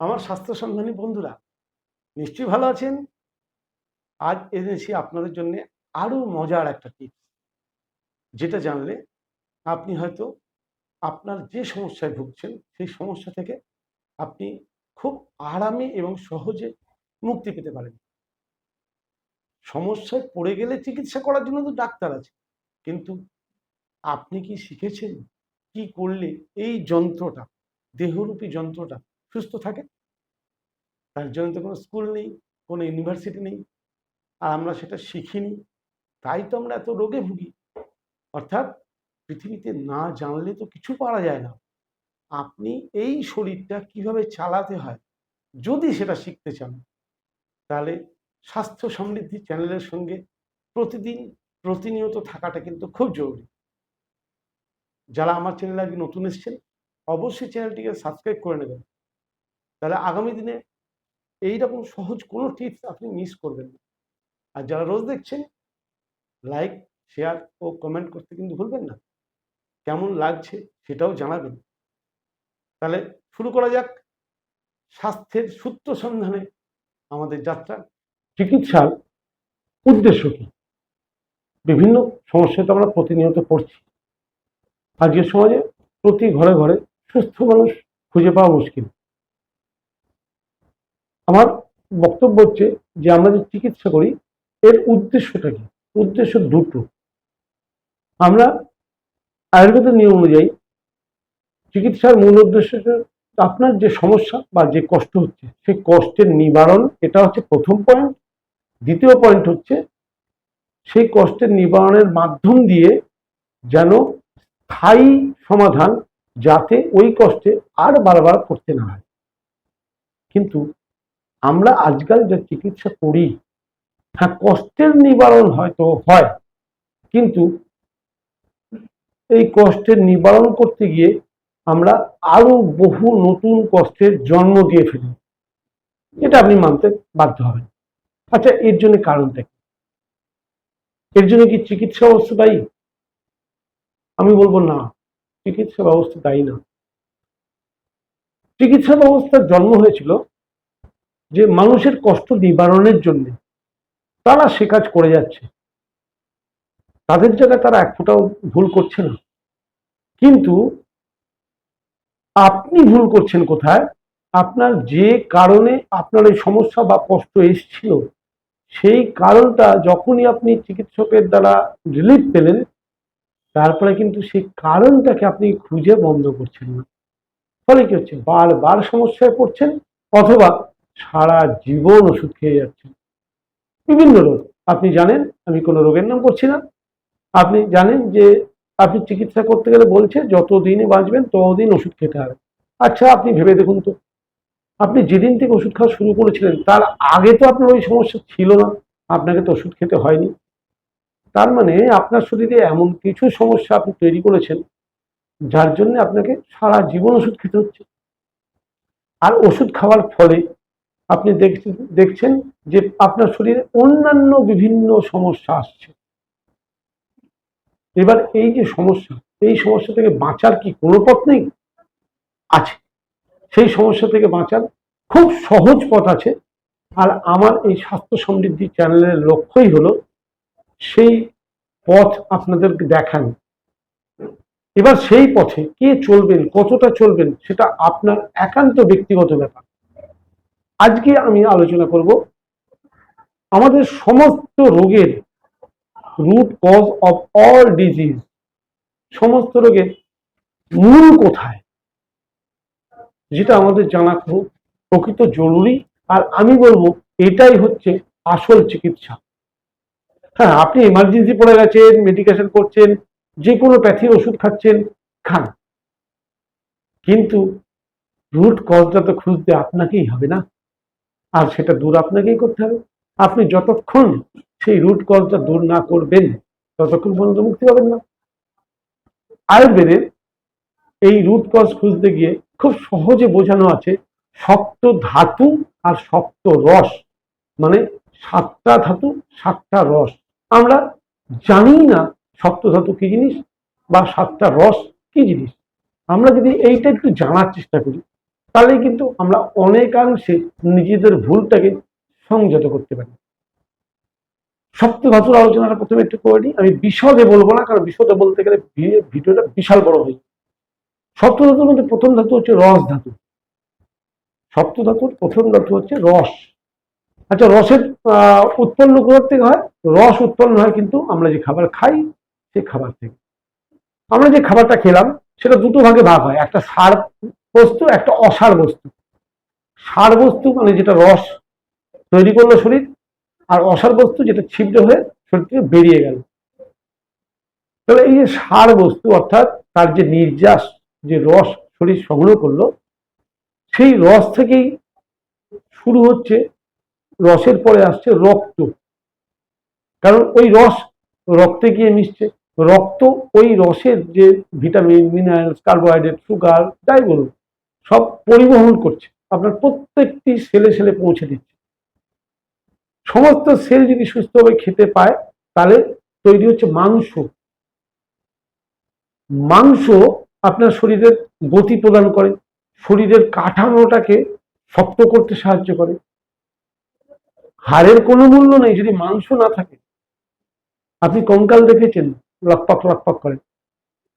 আমার স্বাস্থ্য সন্ধানী বন্ধুরা, নিশ্চয়ই ভালো আছেন? আজ এনেছি আপনাদের জন্য আরও মজার একটা টিপস। যেটা জানলে আপনি হয়তো আপনার যে সমস্যায় ভুগছেন, সেই সমস্যা থেকে আপনি খুব আরামে এবং সহজে মুক্তি পেতে পারেন। সমস্যায় পড়ে গেলে চিকিৎসা করার জন্য তো ডাক্তার আছে, কিন্তু আপনি কি শিখেছেন? কি করলে এই যন্ত্রটা, দেহরূপী যন্ত্রটা সুস্থ থাকে। তার জন্য তো কোনো স্কুল নেই, কোনো ইউনিভার্সিটি নেই, আর আমরা সেটা শিখিনি। তাই তো আমরা এত রোগে ভুগি। অর্থাৎ পৃথিবীতে না জানলে তো কিছু পারা যায় না। আপনি এই শরীরটা কীভাবে চালাতে হয়, যদি সেটা শিখতে চান, তাহলে স্বাস্থ্য সমৃদ্ধি চ্যানেলের সঙ্গে প্রতিদিন প্রতিনিয়ত থাকাটা কিন্তু খুব জরুরি। যারা আমার চ্যানেলে আগে নতুন এসছেন, অবশ্যই চ্যানেলটিকে সাবস্ক্রাইব করে নেবেন। তাহলে আগামী দিনে এইরকম সহজ কোনো টিপস আপনি মিস করবেন না। আর যারা রোজ দেখছেন লাইক শেয়ার ও কমেন্ট করতে কিন্তু ভুলবেন না। কেমন লাগছে সেটাও জানাবেন। তাহলে শুরু করা যাক স্বাস্থ্যের সূত্র সন্ধানে আমাদের যাত্রা। চিকিৎসার উদ্দেশ্য কি? বিভিন্ন সমস্যায় তো আমরা প্রতিনিয়ত পড়ছি। আজকের সমাজে প্রতি ঘরে ঘরে সুস্থ মানুষ খুঁজে পাওয়া মুশকিল। আমার বক্তব্য হচ্ছে যে আমরা যে চিকিৎসা করি, এর উদ্দেশ্যটা কি? উদ্দেশ্য দুটো। আমরা আয়ুর্বেদের নিয়ম অনুযায়ী চিকিৎসার মূল উদ্দেশ্য আপনার যে সমস্যা বা যে কষ্ট হচ্ছে, সেই কষ্টের নিবারণ, এটা হচ্ছে প্রথম পয়েন্ট দ্বিতীয় পয়েন্ট হচ্ছে সেই কষ্টের নিবারণের মাধ্যম দিয়ে যেন স্থায়ী সমাধান যাতে ওই কষ্টে আর বারবার করতে না হয়। কিন্তু আমরা আজকাল যে চিকিৎসা করি হ্যাঁ কষ্টের নিবারণ হয়তো হয়, কিন্তু এই কষ্টের নিবারণ করতে গিয়ে আমরা আরও বহু নতুন কষ্টের জন্ম দিয়ে ফেলি। এটা আপনি মানতে বাধ্য হবেন। আচ্ছা এর জন্য কারণটা কি? এর জন্য কি চিকিৎসা ব্যবস্থা দায়ী? আমি বলব না, চিকিৎসা ব্যবস্থা দায়ী না। চিকিৎসা ব্যবস্থার জন্ম হয়েছিল যে মানুষের কষ্ট নিবারণের জন্য তারা সে কাজ করে যাচ্ছে। তাদের জায়গায় তারা এক ফোঁটাও ভুল করছে না। কিন্তু আপনি ভুল করছেন কোথায়? আপনার যে কারণে আপনার এই সমস্যা বা কষ্ট এসছিল, সেই কারণটা যখনই আপনি চিকিৎসকের দ্বারা রিলিফ পেলেন, তারপরে কিন্তু সেই কারণটাকে আপনি খুঁজে বন্ধ করছেন না। ফলে কি হচ্ছে? বারবার সমস্যায় পড়ছেন অথবা সারা জীবন ওষুধ খেয়ে যাচ্ছেন। বিভিন্ন রোগ। আপনি জানেন, আমি কোনো রোগের নাম করছি না। আপনি জানেন যে আপনি চিকিৎসা করতে গেলে বলছে যত দিনে বাঁচবেন, ততদিন ওষুধ খেতে হবে। আচ্ছা আপনি ভেবে দেখুন তো। আপনি যেদিন থেকে ওষুধ খাওয়া শুরু করেছিলেন, তার আগে তো আপনার ওই সমস্যা ছিল না। আপনাকে তো ওষুধ খেতে হয়নি। তার মানে আপনার শরীরে এমন কিছু সমস্যা আপনি তৈরি করেছেন, যার জন্য আপনাকে সারা জীবন ওষুধ খেতে হচ্ছে। আর ওষুধ খাওয়ার ফলে আপনি দেখছেন যে আপনার শরীরে অন্যান্য বিভিন্ন সমস্যা আসছে। এবার এই যে সমস্যা, এই সমস্যা থেকে বাঁচার কি কোনো পথ নেই? আছে। সেই সমস্যা থেকে বাঁচার খুব সহজ পথ আছে। আর আমার এই স্বাস্থ্য সমৃদ্ধি চ্যানেলের লক্ষ্যই হলো সেই পথ আপনাদেরকে দেখান। এবার সেই পথে কে চলবেন, কতটা চলবেন, সেটা আপনার একান্ত ব্যক্তিগত ব্যাপার। আজকে আমি আলোচনা করব আমাদের সমস্ত রোগের root cause of all disease সমস্ত রোগের মূল কোথায়? যেটা আমাদের জানা খুব প্রকৃত জরুরি, আর আমি বলব এটাই হচ্ছে আসল চিকিৎসা। হ্যাঁ আপনি এমার্জেন্সি পড়ে গেছেন মেডিকেশন করছেন, যে কোনো প্যাথির ওষুধ খাচ্ছেন, খান। কিন্তু রুট কজটা তো খুঁজতে আপনাকেই হবে না। আর সেটা দূর আপনাকেই করতে হবে। আপনি যতক্ষণ সেই রুট কজটা দূর না করবেন, ততক্ষণ পর্যন্ত মুক্তি পাবেন না। আয়ুর্বেদের এই রুট কজ খুঁজতে গিয়ে খুব সহজে বোঝানো আছে, শক্ত ধাতু আর শক্ত রস। মানে সাতটা ধাতু, সাতটা রস। আমরা জানি না শক্ত ধাতু কি জিনিস বা সাতটা রস কি জিনিস। আমরা যদি এইটা একটু জানার চেষ্টা করি তাহলে কিন্তু আমরা অনেকাংশে নিজেদের ভুলটাকে সংযত করতে পারি। সপ্ত ধাতুর আলোচনাটা প্রথমে একটু করে নিই। আমি বিশদে বলব না, কারণ বিশদে বলতে গেলে ভিডিওটা বিশাল বড় হয়ে যাবে। সপ্ত ধাতুর মধ্যে প্রথম ধাতু হচ্ছে রস ধাতু। সপ্ত ধাতুর প্রথম ধাতু হচ্ছে রস। আচ্ছা রসের উৎপন্ন কোথার থেকে হয়? রস উৎপন্ন হয় কিন্তু আমরা যে খাবার খাই, সেই খাবার থেকে। আমরা যে খাবারটা খেলাম, সেটা দুটো ভাগে ভাগ হয়। একটা সার বস্তু, একটা অসার বস্তু। সার বস্তু মানে যেটা রস তৈরি করল শরীর, আর অসার বস্তু যেটা ছিদ্র হয়ে শরীর থেকে বেরিয়ে গেল। তাহলে এই যে সার বস্তু অর্থাৎ তার যে নির্যাস, যে রস শরীর সংগ্রহ করল, সেই রস থেকেই শুরু হচ্ছে, রসের পরে আসছে রক্ত। কারণ ওই রস রক্তে গিয়ে মিশছে। রক্ত ওই রসের যে ভিটামিন মিনারেলস কার্বোহাইড্রেট সুগার যাই বলুন সব পরিবহন করছে। আপনার প্রত্যেকটি সেলে সেলে পৌঁছে দিচ্ছে। সমস্ত সেল যদি সুস্থভাবে খেতে পায়, তাহলে তৈরি হচ্ছে মাংস। মাংস আপনার শরীরের গতি প্রদান করে, শরীরের কাঠামোটাকে শক্ত করতে সাহায্য করে। হাড়ের কোনো মূল্য নেই, যদি মাংস না থাকে। আপনি কঙ্কাল দেখেছেন, লকপাক লকপাক করে।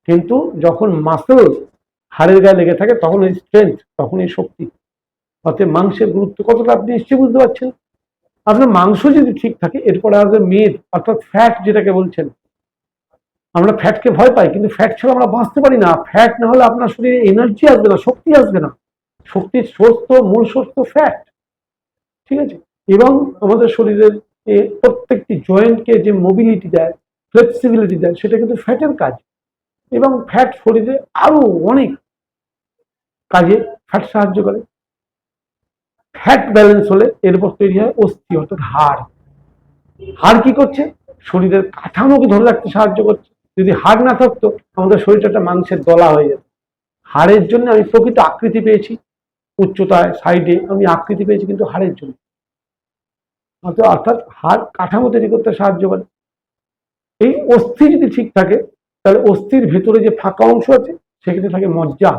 কিন্তু যখন মাসেল হাড়ের গায়ে লেগে থাকে, তখন এই স্ট্রেংথ তখন এই শক্তি। অতএব মাংসের গুরুত্ব কতটা আপনি নিশ্চয়ই বুঝতে পারছেন? আপনার মাংস যদি ঠিক থাকে, এরপরে আসবে মেদ অর্থাৎ ফ্যাট যেটাকে বলছেন, আমরা ফ্যাটকে ভয় পাই, কিন্তু ফ্যাট ছাড়া আমরা বাঁচতে পারি না। ফ্যাট না হলে আপনার শরীরে এনার্জি আসবে না, শক্তি আসবে না। শক্তির সোর্স তো, মূল সোর্স তো ফ্যাট ঠিক আছে? এবং আমাদের শরীরের প্রত্যেকটি জয়েন্টকে যে মোবিলিটি দেয় ফ্লেক্সিবিলিটি দেয়, সেটা কিন্তু ফ্যাটের কাজ। এবং ফ্যাট শরীরে আরও অনেক কাজে ফ্যাট সাহায্য করে। ফ্যাট ব্যালেন্স হলে এরপর তৈরি হয় অস্থি, অর্থাৎ হাড়। হাড় কি করছে? শরীরের কাঠামোকে ধরে রাখতে সাহায্য করছে। যদি হাড় না থাকতো, আমাদের শরীরটা একটা মাংসের দলা হয়ে যেত। হাড়ের জন্য আমি প্রকৃত আকৃতি পেয়েছি। উচ্চতায়, সাইডে আমি আকৃতি পেয়েছি কিন্তু হাড়ের জন্য। অর্থাৎ হাড় কাঠামো তৈরি করতে সাহায্য করে। এই অস্থি যদি ঠিক থাকে, তাহলে অস্থির ভেতরে যে ফাঁকা অংশ আছে, সেখানে থাকে মজ্জা।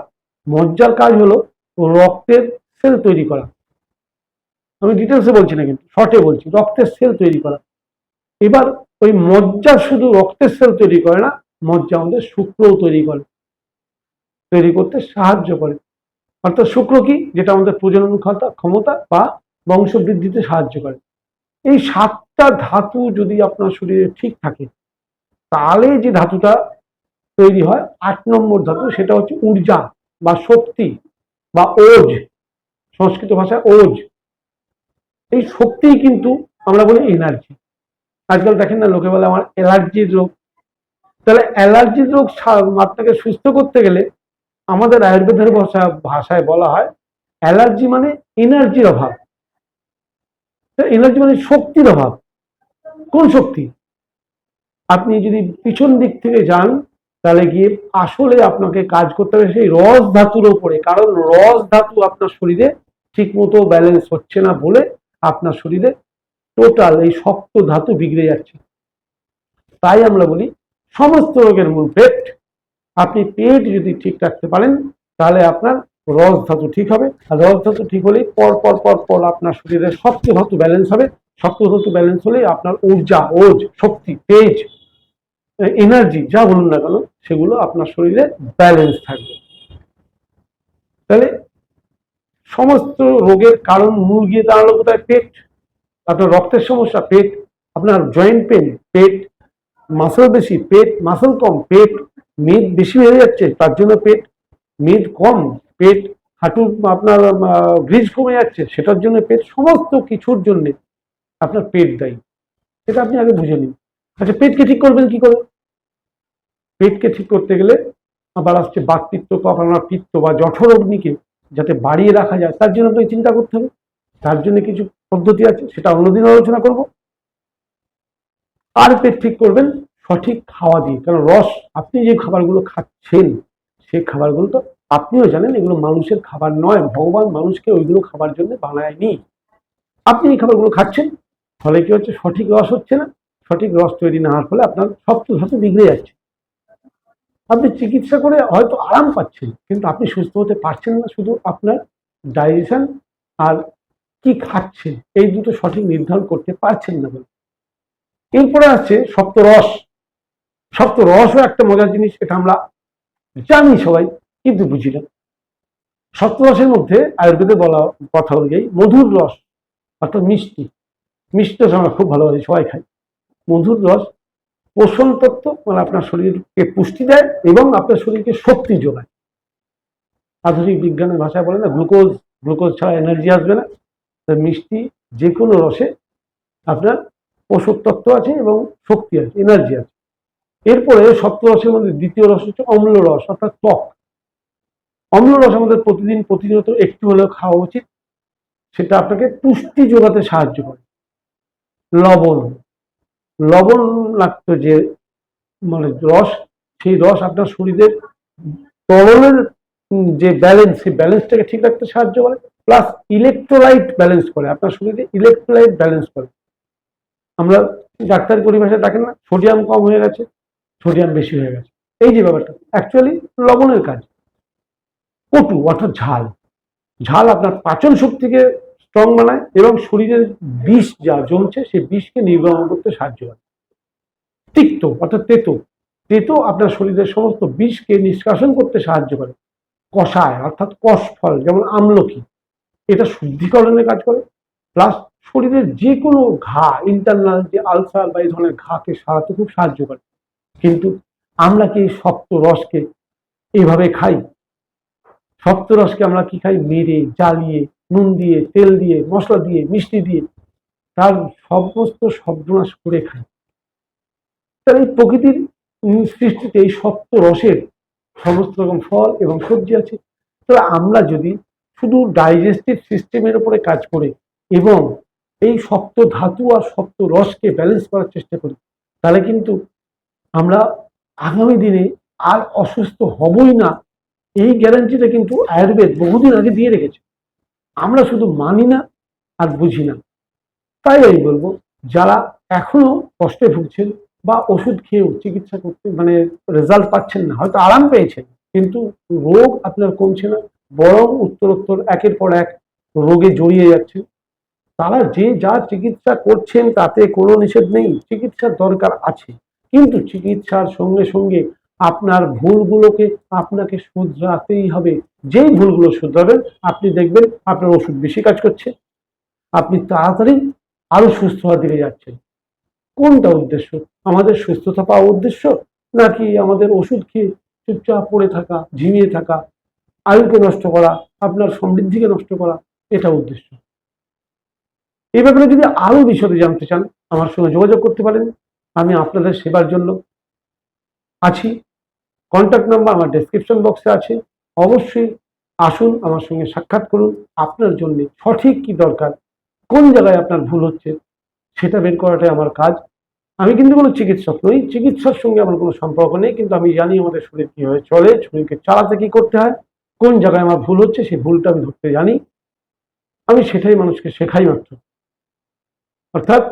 মজ্জার কাজ হলো রক্তের সেল তৈরি করা। আমি ডিটেলসে বলছি না কিন্তু শর্টে বলছি, রক্তের সেল তৈরি করা। এবার ওই মজ্জা শুধু রক্তের সেল তৈরি করে না, মজ্জা আমাদের শুক্রও তৈরি করে। তৈরি করতে সাহায্য করে। অর্থাৎ শুক্র কি? যেটা আমাদের প্রজনন ক্ষমতা ক্ষমতা বা বংশ বৃদ্ধিতে সাহায্য করে। এই সাতটা ধাতু যদি আপনার শরীরে ঠিক থাকে, তাহলে যে ধাতুটা তৈরি হয়, আট নম্বর ধাতু, সেটা হচ্ছে ঊর্জা। বা শক্তি বা ওজ, সংস্কৃত ভাষায় ওজ। এই শক্তি কিন্তু আমরা বলি এনার্জি আজকাল দেখেন না, লোকে বলে আমার অ্যালার্জির রোগ তাহলে অ্যালার্জির রোগ আপনাকে সুস্থ করতে গেলে আমাদের আয়ুর্বেদের ভাষা ভাষায় বলা হয় অ্যালার্জি মানে এনার্জির অভাব। এনার্জি মানে শক্তির অভাব। কোন শক্তি? আপনি যদি পিছন দিক থেকে যান তাহলে গিয়ে আসলে আপনাকে কাজ করতে হবে সেই রস ধাতুর ওপরে। কারণ রস ধাতু আপনার শরীরে ঠিক মতো ব্যালেন্স হচ্ছে না বলে আপনার শরীরে টোটাল এই শক্ত ধাতু বিগড়ে যাচ্ছে। তাই আমরা বলি সমস্ত রোগের মূল পেট আপনি পেট যদি ঠিক রাখতে পারেন, তাহলে আপনার রস ধাতু ঠিক হবে। আর রস ধাতু ঠিক হলেই পর পর পর পর আপনার শরীরের শক্ত ধাতু ব্যালেন্স হবে। শক্ত ধাতু ব্যালেন্স হলে আপনার ঊর্জা, ওজ, শক্তি, তেজ এনার্জি যা বলুন না কেন, সেগুলো আপনার শরীরে ব্যালেন্স থাকবে। তাহলে সমস্ত রোগের কারণ মূল গিয়ে দাঁড়াল কোথায়? পেট। আপনার রক্তের সমস্যা, পেট। আপনার জয়েন্ট পেন পেট। মাসল বেশি, পেট। মাসল কম, পেট। মেদ বেশি হয়ে যাচ্ছে, তার জন্য পেট। মেদ কম, পেট। হাঁটুর আপনার গ্রিজ কমে যাচ্ছে, সেটার জন্য পেট। সমস্ত কিছুর জন্য আপনার পেট দায়ী। সেটা আপনি আগে বুঝে নিন। আচ্ছা পেটকে ঠিক করবেন কি করে? পেটকে ঠিক করতে গেলে আবার আসছে বাতপিত্ত কফ আপনার পিত্ত বা জঠর অগ্নিকে যাতে বাড়িয়ে রাখা যায়, তার জন্য আপনাকে চিন্তা করতে হবে। তার জন্য কিছু পদ্ধতি আছে, সেটা অন্যদিন আলোচনা করব। আর পেট ঠিক করবেন সঠিক খাওয়া দিয়ে, কারণ রস, আপনি যে খাবারগুলো খাচ্ছেন, সেই খাবারগুলো তো আপনিও জানেন, এগুলো মানুষের খাবার নয়, ভগবান মানুষকে ওইগুলো খাবার জন্য বানায়নি। আপনি এই খাবারগুলো খাচ্ছেন, ফলে কি হচ্ছে? সঠিক রস হচ্ছে না। সঠিক রস তৈরি না হওয়ার ফলে আপনার সপ্ত ধাতু বিগড়ে যাচ্ছে। আপনি চিকিৎসা করে হয়তো আরাম পাচ্ছেন, কিন্তু আপনি সুস্থ হতে পারছেন না, শুধু আপনার ডাইজেশন আর কি খাচ্ছেন, এই দুটো সঠিক নির্ধারণ করতে পারছেন না বলে। এরপরে আছে সপ্তরস সপ্তরসও একটা মজার জিনিস, এটা আমরা জানি সবাই, কিন্তু বুঝি না। সপ্তরসের মধ্যে আয়ুর্বেদে বলা কথা অনুযায়ী মধুর রস, অর্থাৎ মিষ্টি। মিষ্টি রস আমরা খুব ভালোবাসি সবাই খাই। মধুর রস, পোষণ তত্ত্ব মানে আপনার শরীরকে পুষ্টি দেয় এবং আপনার শরীরকে শক্তি যোগায়। আধুনিক বিজ্ঞানের ভাষায় বলে না, গ্লুকোজ গ্লুকোজ ছাড়া এনার্জি আসবে না। মিষ্টি যে কোনো রসে আপনার পোষক তত্ত্ব আছে এবং শক্তি আছে এনার্জি আছে। এরপরে সপ্তরসের মধ্যে দ্বিতীয় রস হচ্ছে অম্ল রস, অর্থাৎ ত্বক। অম্ল রস আমাদের প্রতিদিন প্রতিনিয়ত একটু হলেও খাওয়া উচিত। সেটা আপনাকে পুষ্টি যোগাতে সাহায্য করে। লবণ লবণাক্ত যে মানে রস, সেই রস আপনার শরীরের তরলের যে ব্যালেন্স সেই ব্যালেন্সটাকে ঠিক রাখতে সাহায্য করে প্লাস ইলেকট্রোলাইট ব্যালেন্স করে, আপনার শরীরে ইলেকট্রোলাইট ব্যালেন্স করে। আমরা ডাক্তার পরিভাষায় দেখেন না সোডিয়াম কম হয়ে গেছে সোডিয়াম বেশি হয়ে গেছে। এই যে ব্যাপারটা অ্যাকচুয়ালি লবণের কাজ। কটু, অর্থাৎ ঝাল। ঝাল আপনার পাচন শক্তিকে স্ট্রং বানায় এবং শরীরের বিষ যা জমছে, সেই বিষকে নির্গমন করতে সাহায্য করে। তিক্ত, অর্থাৎ তেতো। তেতো আপনার শরীরের সমস্ত বিষকে নিষ্কাশন করতে সাহায্য করে। কষায়, অর্থাৎ কষ ফল যেমন আমলকি। এটা শুদ্ধিকরণের কাজ করে। প্লাস শরীরের যে কোনো ঘা ইন্টারনাল যে আলসার বা এই ধরনের ঘাকে সারাতে খুব সাহায্য করে। কিন্তু আমরা কি শক্ত রসকে এইভাবে খাই? শক্ত রসকে আমরা কি খাই? মেরে, জ্বালিয়ে নুন দিয়ে, তেল দিয়ে, মশলা দিয়ে, মিষ্টি দিয়ে তার সমস্ত সর্বনাশ করে খাই তার এই প্রকৃতির সৃষ্টিতে এই সপ্ত রসের সমস্ত রকম ফল এবং সবজি আছে। তবে আমরা যদি শুধু ডাইজেস্টিভ সিস্টেমের উপরে কাজ করে এবং এই সপ্ত ধাতু আর সপ্ত রসকে ব্যালেন্স করার চেষ্টা করি, তাহলে কিন্তু আমরা আগামী দিনে আর অসুস্থ হবই না। এই গ্যারান্টিটা কিন্তু আয়ুর্বেদ বহুদিন আগে দিয়ে রেখেছে। আমরা শুধু মানি না আর বুঝি না। তাই আমি বলব, যারা এখনও কষ্টে ভুগছেন বা ওষুধ খেয়েও চিকিৎসা করতে মানে রেজাল্ট পাচ্ছেন না, হয়তো আরাম পেয়েছেন, কিন্তু রোগ আপনার কমছে না, বরং উত্তরোত্তর একের পর এক রোগে জড়িয়ে যাচ্ছে তারা যে যা চিকিৎসা করছেন তাতে কোনো নিষেধ নেই, চিকিৎসার দরকার আছে, কিন্তু চিকিৎসার সঙ্গে সঙ্গে আপনার ভুলগুলোকে আপনাকে শুধরাতেই হবে। যেই ভুলগুলো শুধরাবেন, আপনি দেখবেন আপনার ওষুধ বেশি কাজ করছে। আপনি তাড়াতাড়ি আরও সুস্থ হওয়ার দিকে যাচ্ছেন। কোনটা উদ্দেশ্য? আমাদের সুস্থতা পাওয়া উদ্দেশ্য? নাকি আমাদের ওষুধ খেয়ে চুপচাপ পড়ে থাকা, ঝিমিয়ে থাকা, আয়ুকে নষ্ট করা, আপনার সমৃদ্ধিকে নষ্ট করা, এটা উদ্দেশ্য। এই ব্যাপারে যদি আরও বিশদে জানতে চান, আমার সঙ্গে যোগাযোগ করতে পারেন। আমি আপনাদের সেবার জন্য আছি। কন্ট্যাক্ট নাম্বার আমার ডেসক্রিপশন বক্সে আছে। অবশ্যই আসুন আমার সঙ্গে সাক্ষাৎ করুন। আপনার জন্য সঠিক কি দরকার? কোন জায়গায় আপনার ভুল হচ্ছে? সেটা বের করাটাই আমার কাজ। আমি কিন্তু কোনো চিকিৎসক নই। চিকিৎসার সঙ্গে আমার কোনো সম্পর্ক নেই। কিন্তু আমি জানি আমাদের শরীর কীভাবে চলে, শরীরকে চালাতে কি করতে হয়, কোন জায়গায় আমার ভুল হচ্ছে সেই ভুলটা আমি ধরতে জানি। আমি সেটাই মানুষকে শেখাই মাত্র। অর্থাৎ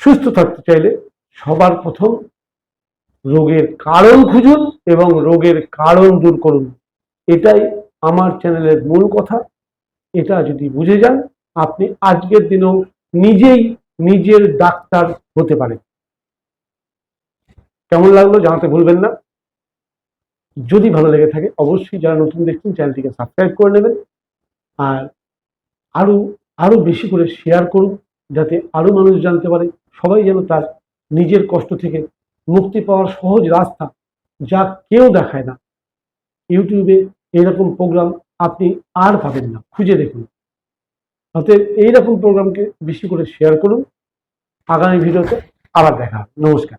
সুস্থ থাকতে চাইলে সবার প্রথম রোগের কারণ খুঁজুন এবং রোগের কারণ দূর করুন। এটাই আমার চ্যানেলের মূল কথা। এটা যদি বুঝে যান, আপনি আজকের দিনেও নিজেই নিজের ডাক্তার হতে পারেন। কেমন লাগল জানাতে ভুলবেন না। যদি ভালো লেগে থাকে, অবশ্যই যারা নতুন দেখছেন, চ্যানেলটিকে সাবস্ক্রাইব করে নেবেন। আর আরও আরও বেশি করে শেয়ার করুন, যাতে আরও মানুষ জানতে পারে। সবাই যেন তার নিজের কষ্ট থেকে মুক্তি পাওয়ার সহজ রাস্তা যা কেউ দেখায় না। ইউটিউবে এইরকম প্রোগ্রাম আপনি আর পাবেন না। খুঁজে দেখুন। অতএব এইরকম প্রোগ্রামকে বেশি করে শেয়ার করুন। আগামী ভিডিওতে আবার দেখা নমস্কার।